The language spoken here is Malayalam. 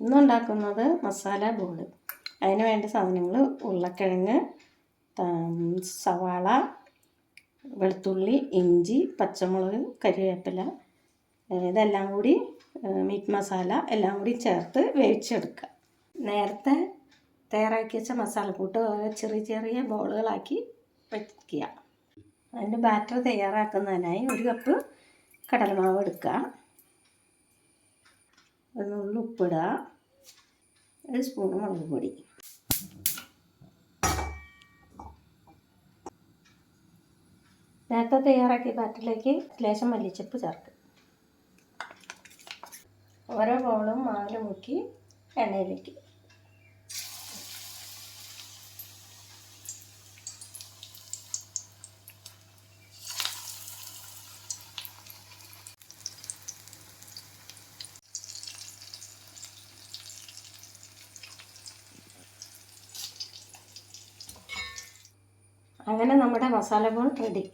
ഇന്ന് ഉണ്ടാക്കുന്നത് മസാല ബോൾ. അതിന് വേണ്ട സാധനങ്ങൾ ഉരുളക്കിഴങ്ങ് സവാള വെളുത്തുള്ളി ഇഞ്ചി പച്ചമുളക് കരിവേപ്പില ഇതെല്ലാം കൂടി മീറ്റ് മസാല എല്ലാം കൂടി ചേർത്ത് വേവിച്ചെടുക്കുക. നേരത്തെ തയ്യാറാക്കി വെച്ച മസാലക്കൂട്ട് ചെറിയ ചെറിയ ബോളുകളാക്കി വയ്ക്കുക അതിന്റെ ബാറ്റർ തയ്യാറാക്കുന്നതിനായി ഒരു കപ്പ് കടലമാവ് എടുക്കുക. ഒരു നുള്ളി ഉപ്പിടുക ഒരു സ്പൂൺ മുളക് പൊടി. നേരത്തെ തയ്യാറാക്കിയ ബാറ്ററിലേക്ക് ലേശം മല്ലിച്ചപ്പ് ചേർക്കുക ഓരോ ബോളും മാവിൽ മുക്കി എണ്ണയിലേക്ക്. അങ്ങനെ നമ്മുടെ മസാല ബോൾ റെഡി